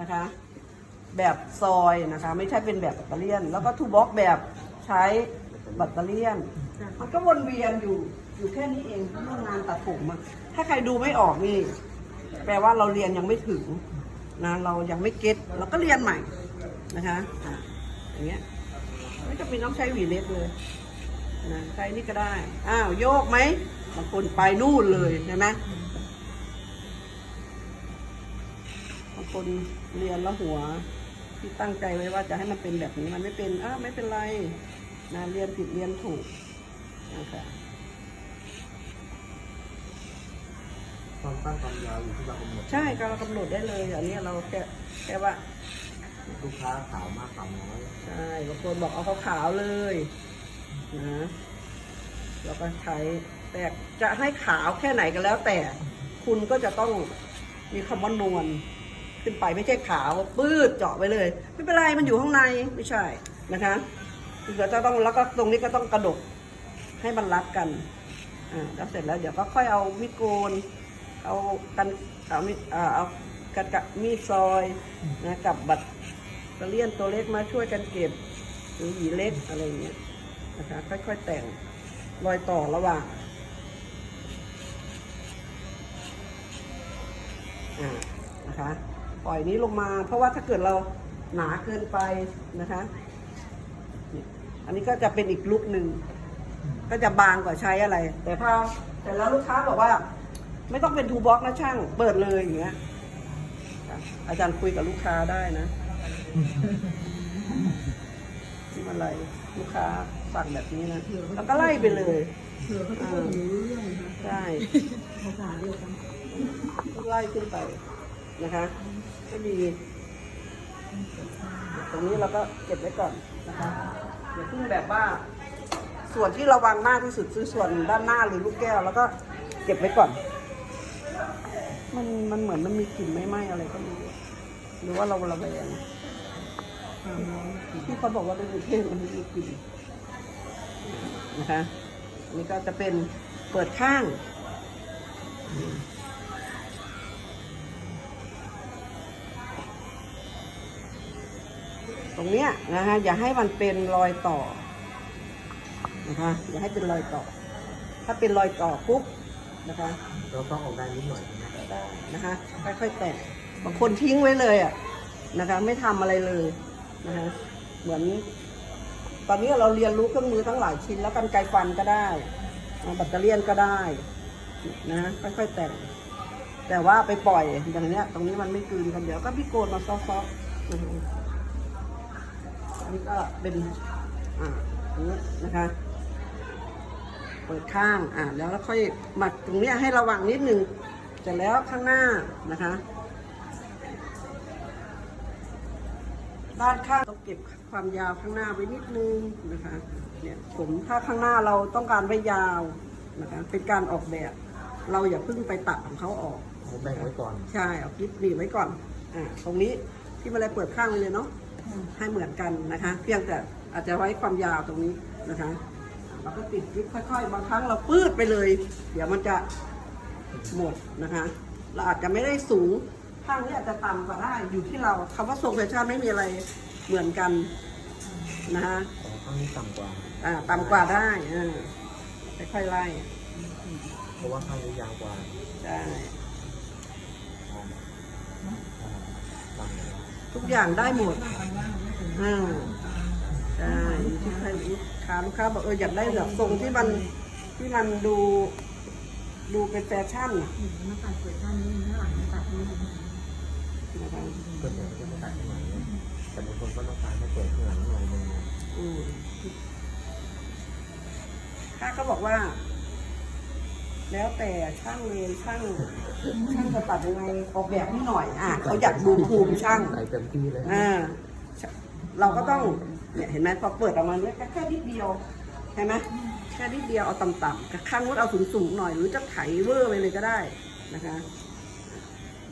นะคะ แบบซอยนะคะ ไม่ใช่เป็นแบบแบตเตอเรี่ยน แล้วก็ทูบ็อกแบบใช้แบตเตอเรี่ยน มันก็วนเวียนอยู่อยู่แค่นี้เองเรื่องงานตัดผมอะถ้าใครดูไม่ออกนี่ แปลว่าเราเรียนยังไม่ถึงนะเรายังไม่เก็ตเราก็เรียนใหม่นะคะอะอย่างเงี้ยไม่จำเป็นต้องใช้หวีเล็กเลยนะใช้นี่ก็ได้ อ้าวโยกไหมบางคนไปนู่นเลยใช่ไหม บางคนเรียนแล้วหัว ที่ตั้งใจไว้ว่าจะให้มันเป็นแบบนี้มันไม่เป็นอ้าวไม่เป็นไรนะเรียนผิดเรียนถูกนะคะความตั้งความยาวอยู่ที่เรากำหนดใช่ก็เรากำหนดได้เลยอันนี้เราแค่แค่ว่าลูกค้าขาวมากขาวน้อยใช่บางคนบอกเอาขาวๆเลยนะแล้วก็ใช้แต่จะให้ขาวแค่ไหนก็แล้วแต่ คุณก็จะต้องมีคำว่านวล ขึ้นไปไม่ใช่ขาวปื้ดเจาะไปเลย ไม่เป็นไรมันอยู่ข้างในไม่ใช่นะคะคือจะต้องแล้วก็ตรงนี้ก็ต้องกระดกให้มันรัดกันอ่าแล้วเสร็จแล้วเดี๋ยวก็ค่อยเอามีดโกน เอากันเอามีดอ่าเอากันกับมีดซอยนะกับบัตรตะเลี่ยนตัวเล็กมาช่วยกันเก็บหรือหวีเล็กอะไรอย่างเงี้ยนะคะค่อยๆแต่งรอยต่อระหว่างอ่านะคะ ปล่อยนี้ลงมา เพราะว่าถ้าเกิดเราหนาเกินไปนะคะนี่อันนี้ก็จะเป็นอีกลุกหนึ่ง ก็จะบางกว่าใช้อะไร แต่พอแต่แล้วลูกค้าบอกว่า ไม่ต้องเป็นทูบ็อกนะช่าง เปิดเลยอย่างเงี้ยค่ะอาจารย์คุยกับลูกค้าได้นะที่มาไล่ลูกค้าสั่งแบบนี้นะ แล้วก็ไล่ไปเลยเผื่อเขาจะพูดอย่างรู้เรื่องนะคะใช่ภาษาเดียวกันไล่ขึ้นไป นะคะก็มีตรงนี้เราก็เก็บไว้ก่อนนะคะอย่าเพิ่งแบบว่า ส่วนที่ระวังมากที่สุดคือส่วนด้านหน้าหรือลูกแก้ว แล้วก็เก็บไว้ก่อน มันมันเหมือนมันมีกลิ่นไม่ไหม้อะไรก็ไม่รู้หรือว่าเราระแวงความร้อนที่เขาบอกว่าเป็นเทศมันมีกลิ่นนะคะนนี้ก็จะเป็นเปิดข้าง ตรงเนี้ยนะคะอย่าให้มันเป็นรอยต่อนะคะอย่าให้เป็นรอยต่อ ถ้าเป็นรอยต่อปุ๊บนะคะเราต้องออกได้นิดหน่อยนะได้นะคะค่อยๆแตะบางคนทิ้งไว้เลยอะนะคะไม่ทำอะไรเลยนะคะเหมือน ตอนนี้เราเรียนรู้เครื่องมือทั้งหลายชิ้น แล้วกันไกรฟันก็ได้อ่าแบตเตอเรี่ยนก็ได้นะค่อยๆแต่งแต่ว่าไปปล่อยอย่างเนี้ย ตรงนี้มันไม่กลืนกันเดี๋ยวก็พี่โกนมาซอฟๆ นะคะอันนี้ก็เป็นอ่าอันนี้นะคะ เปิดข้างอ่าแล้วค่อยหมักตรงเนี้ยให้ระวังนิดนึงเสร็จแล้วข้างหน้านะคะ ด้านข้างต้องเก็บความยาวข้างหน้าไว้นิดนึงนะคะเนี่ยผมถ้าข้างหน้าเราต้องการไว้ยาวนะคะเป็นการออกแบบ เราอย่าเพิ่งไปตัดของเขาออก ผมแบ่งไว้ก่อน ใช่เอาคลิปหนีบไว้ก่อน อ่า ตรงนี้ ที่มาเลยเปิดข้างเลยเนาะให้เหมือนกันนะคะ เพียงแต่อาจจะไว้ความยาวตรงนี้นะคะเราก็ติดคลิปค่อย ๆ บางครั้งเราปืดไปเลย เดี๋ยวมันจะหมดนะคะ เราอาจจะไม่ได้สูงข้างนี้อาจจะต่ำกว่าได้อยู่ที่เราคำว่าทรงแฟชั่นไม่มีอะไรเหมือนกันนะคะขอข้างนี้ต่ำกว่า อ่าต่ำกว่าได้อ่าค่อยๆไล่เพราะว่าข้างนี้ยาวกว่าใช่ อ่าอ่าต่ำกว่า ทุ กอย่างได้หมดข้างล่างไม่ถึงอ่าใช่อยู่ที่ใครลูกค้าลูกค้าบอกเอออยากได้แบบทรงที่มันที่มันดูดูเป็นแฟชั่นน่ะหนูมาตัดเปิดด้านนี้ข้างหลังมาตัดนี่นะคะส่วนใหญ่ก็จะตัดข้างหลังนะแต่บางคนก็ต้องการให้เปิดข้างหลังหน่อยนึงอืมข้าก็บอกว่า แล้วแต่ช่างเลยช่างช่างจะตัดยังไงออกแบบให้หน่อยอะเขาอยากดูภูมิช่างใส่เต็มที่เลยอ่าเราก็ต้องเนี่ยเห็นไหมพอเปิดออกมาเนี่ยแค่นิดเดียวเห็นไหมแค่นิดเดียวเอาต่ำๆกับข้างนู้นเอาสูงๆหน่อย หรือจะไถเวอร์ไปเลยก็ได้นะคะ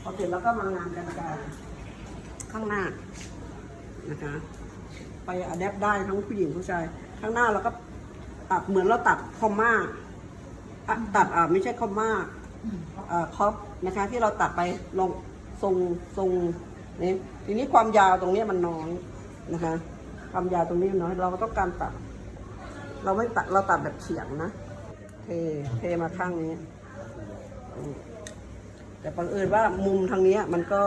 พอเสร็จแล้วก็มางานกันไกลข้างหน้านะคะ ไปอัดแอปได้ทั้งผู้หญิงผู้ชาย ข้างหน้าเราก็ตัดเหมือนเราตัดคอมมา อะตัดอ่าไม่ใช่คอมมาอ่าคอปนะคะ ที่เราตัดไปลงทรงทรงนี่ทีนี้ความยาวตรงเนี้ยมันน้อยนะคะ ความยาวตรงนี้มันน้อย เราก็ต้องการตัด เราไม่ตัดเราตัดแบบเฉียงนะเทเทมาข้างนี้อืมแต่บังเอิญว่ามุมทางเนี้ยมันก็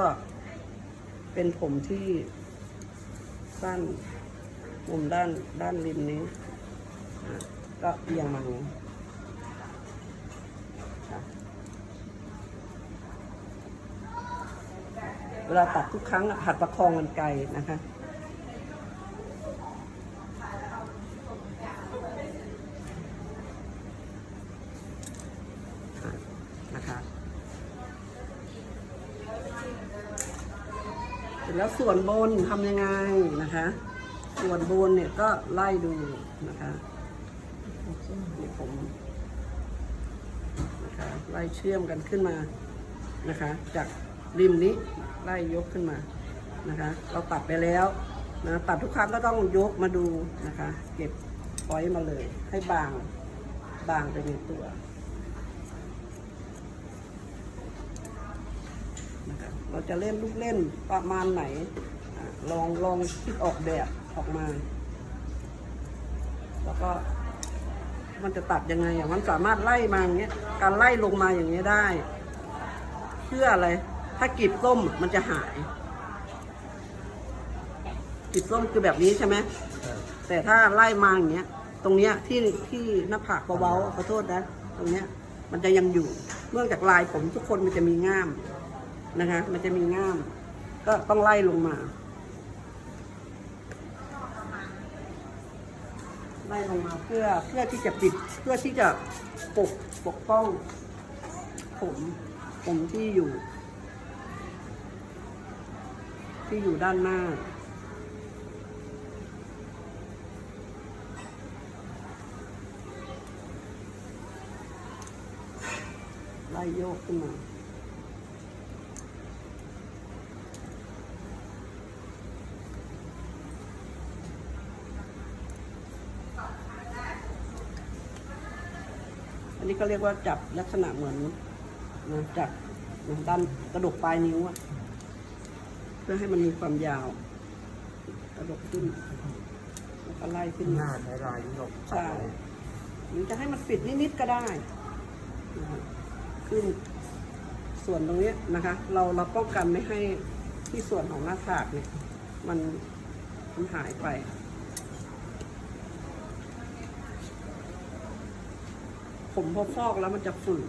เป็นผมที่สั้นมุมด้านด้านริมนี้อะก็เอียงมาอย่างนี้ค่ะ เวลาตัดทุกครั้งหัดประคองกันไกลนะคะนะคะเสร็จแล้วส่วนบนทำยังไงนะคะ ส่วนบนเนี่ยก็ไล่ดูนะคะนี่ผมนะคะไล่เชื่อมกันขึ้นมานะคะ จาก ริมนี้ไล่ยกขึ้นมานะคะ เราตัดไปแล้วนะตัดทุกครั้งก็ต้องยกมาดูนะคะ เก็บปล่อยมาเลย ให้บางบางไปในตัวนะครับเราจะเล่นลูกเล่นประมาณไหนอลองลองคิดออกแบบออกมา แล้วก็มันจะตัดยังไงอะมันสามารถไล่มาอย่างเงี้ย การไล่ลงมาอย่างเงี้ยได้ เพื่ออะไร ถ้ากรีบส้มมันจะหายกรีบส้มคือแบบนี้ใช่ไหม แต่ถ้าไล่มาอย่างเงี้ย ตรงเนี้ยที่ที่หน้าผากเบาๆขอโทษนะ ตรงเนี้ย มันจะยังอยู่ เนื่องจากลายผมทุกคนมันจะมีง่ามนะคะ มันจะมีง่าม ก็ต้องไล่ลงมา ไล่ลงมาเพื่อเพื่อที่จะปิดเพื่อที่จะปกปกป้อง ผมผมที่อยู่ ที่อยู่ด้านหน้า ไล่โยกขึ้นมาอันนี้ก็เรียกว่าจับลักษณะเหมือนนะจับนะด้านกระดกปลายนิ้วอะ เพื่อให้มันมีความยาวกระดกขึ้นแล้วก็ไล่ขึ้นหมาน้าใช้ลายยกใช่หรือจะให้มันปิดนิดๆก็ได้นะคะขึ้นส่วนตรงเนี้ยนะคะ เราเราป้องกันไม่ให้ที่ส่วนของหน้าผากเนี่ยมันมันหายไปผมพอฟอกแล้วมันจะฝืด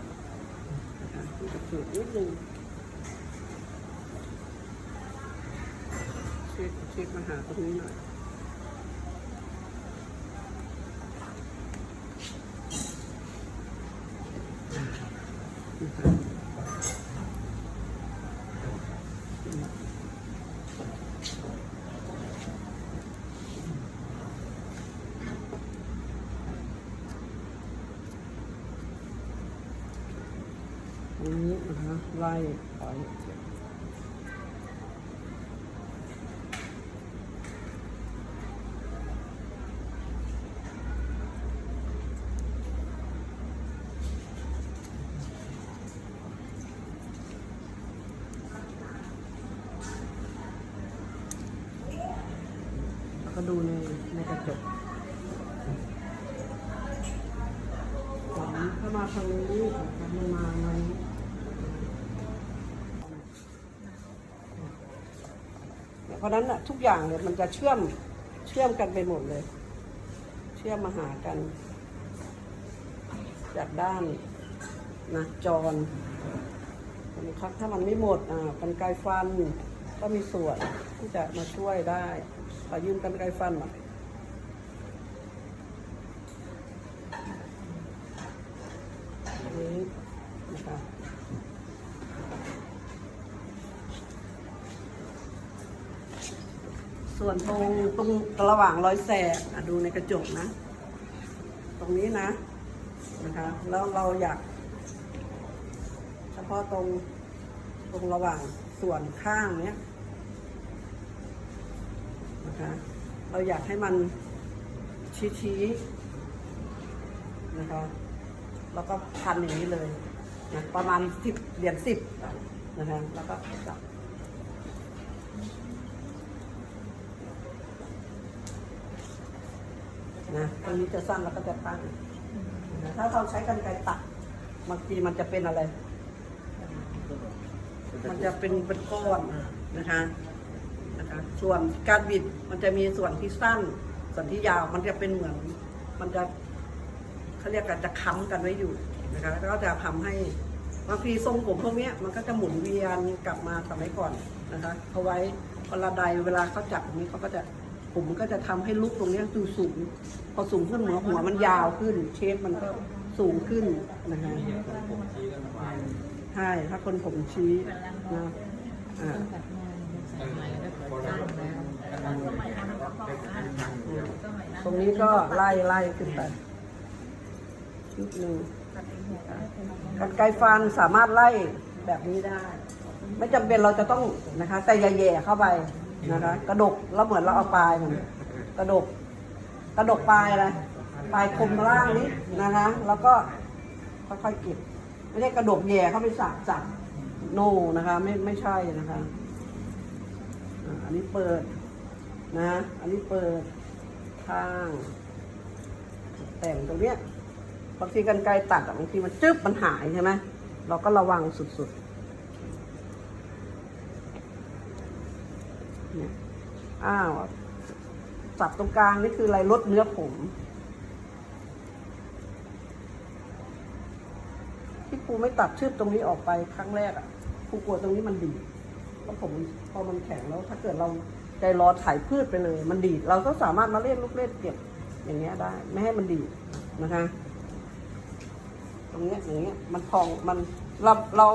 นะคะมันจะฝืดนิดนึง ช็คเช็คมาหาตรงนี้หน่อยตรงนี้นะคะไล่ไปแก็ดูในในกระจกผมถ้ามาทางนี้นะคะมันมามานี้เพราะนั้นน่ะทุกอย่างเนี่ยมันจะเชื่อมเชื่อมกันไปหมดเลย เชื่อมมาหากัน จากด้านนะจรนะครับถ้ามันไม่หมดอ่ากันไกรฟันก็มีส่วนที่จะมาช่วยได้ ขอยืมกันไกฟันหน่อยนี้นะคะส่วนตรงตรงระหว่างรอยแสกดูในกระจกนะ ตรงนี้นะนะคะแล้วเราอยากเฉพาะตรงตรงระหว่างส่วนข้างเนี้ยะคะ เราอยากให้มันชี้ๆนะคะ แล้วก็พันอย่างนี้เลยนะประมาณสิบเหรียญสิบนะคะ แล้วก็จับนะตรงนี้จะสั้นแล้วก็จะตั้งนะถ้าเราใช้กันไกรตัดบางทีมันจะเป็นอะไร มันจะเป็นเป็นก้อนนะคะ นะคะ ส่วนการบิดมันจะมีส่วนที่สั้น ส่วนที่ยาวมันจะเป็นเหมือน มันจะเขาเรียกกันจะค้ำกันไว้อยู่นะคะแล้วก็จะทำให้บางทีทรงผมพวกนี้มันก็จะหมุนเวียนกลับมาสมัยก่อนนะคะเอาไว้เวลาใดเวลาเขาจับตรงนี้เขาก็จะผมมันก็จะทำให้ลุกตรงนี้ดูสูงพอสูงขึ้นหัวหัวมันยาวขึ้น เชฟมันก็สูงขึ้นนะคะใช่ถ้าคนผมชี้นะอ่า ตรงนี้ก็ไล่ไล่ขึ้นไปนิดนึงกันไกฟันสามารถไล่แบบนี้ได้ ไม่จำเป็นเราจะต้องนะคะ แต่อย่าแย่เข้าไปนะคะ กระดกแล้วเหมือนเราเอาปลายมันกระดก กระดกปลายอะไรปลายคมล่างนี้นะคะ แล้วก็ค่อยๆเก็บไม่ได้กระดกแย่เข้าไปสับสับโนนะคะ ไม่ไม่ใช่นะคะ อันนี้เปิดนะ อันนี้เปิดข้างแต่งตรงเนี้ยบางทีกันไกลตัดบางทีมันจึ๊บมันหายใช่ไหมเราก็ระวังสุดๆเนี่ยอ้าวสับตรงกลางนี่คืออะไรลดเนื้อผม ที่ครูไม่ตัดชืบตรงนี้ออกไปครั้งแรกอะ่ะครูกลัวตรงนี้มันดีด เพราะผมพอมันแข็งแล้ว ถ้าเกิดเราใจร้อนถ่ายพืชไปเลย มันดีดเราก็สามารถมาเล่นลูกเล่นเก็บอย่างเงี้ยได้ ไม่ให้มันดีดนะคะ ตรงเนี้ยอย่างเงี้ยมันพองมันเราเรา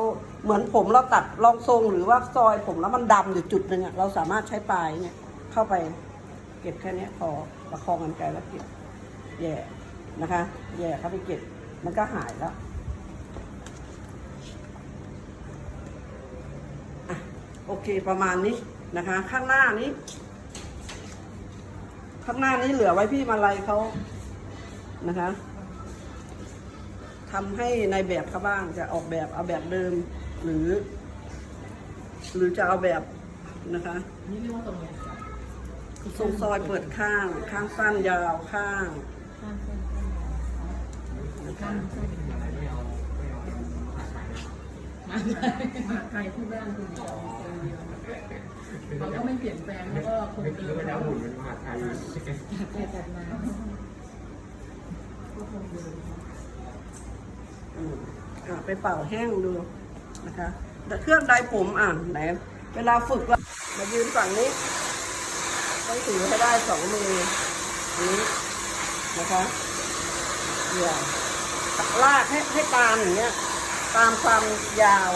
เหมือนผมเราตัดรองทรงหรือว่าซอยผมแล้วมันดำอยู่จุดหนึ่งอะเราสามารถใช้ปลายเนี่ยเข้าไปเก็บแค่นี้พอประคองกันไกลแล้วเก็บแย่นะคะ แย่เข้าไปเก็บ มันก็หายแล้ว อะ โอเคประมาณนี้นะคะ ข้างหน้านี้ ข้างหน้านี้เหลือไว้พี่มาลัยเขานะคะทำให้ในแบบเขาบ้างจะออกแบบเอาแบบเดิม หรือ หรือจะเอาแบบนะคะนี่เรียกว่าตรงเนี้ยทรงซอยเปิดข้าง ข้างสั้นยาวข้างข้างเส้นข้างเส้น มาไกลที่บ้านคุณเดียวคนเดียวเขาก็ไม่เปลี่ยนแปลงแล้วก็คงไม่เดิคิดมว่าจะเอาหุ่นเป็นมหาไทยจัดไปจัดมาก็คงเดิมอืมอะไปเป่าแห้งดูนะคะแต่เครื่องใดผมอะไหนเวลาฝึกว่ามายืนฝั่งนี้ต้องถือให้ได้สองมือนี้นะคะเดี่ยวลากให้ให้ตามอย่างเงี้ย ตามความยาว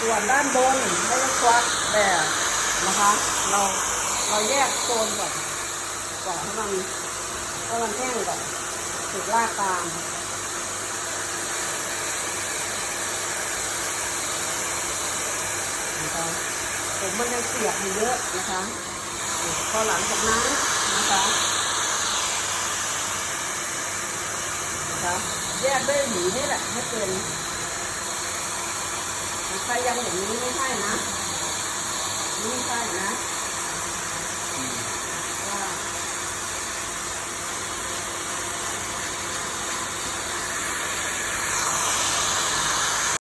ส่วนด้านบนไม่ต้องควักแต่นะคะ เราเราแยกโซนก่อนก่อนให้มันให้มันแห้งก่อนถึงลากตามนะคะผมมันยังเสียบอยู่เยอะนะคะ พอหลังจากนั้นนะคะนะคะแยกด้วยหวีนี่แหละให้เป็นใครยังอย่างนี้ไม่ใช่นะ ไม่ใช่นะ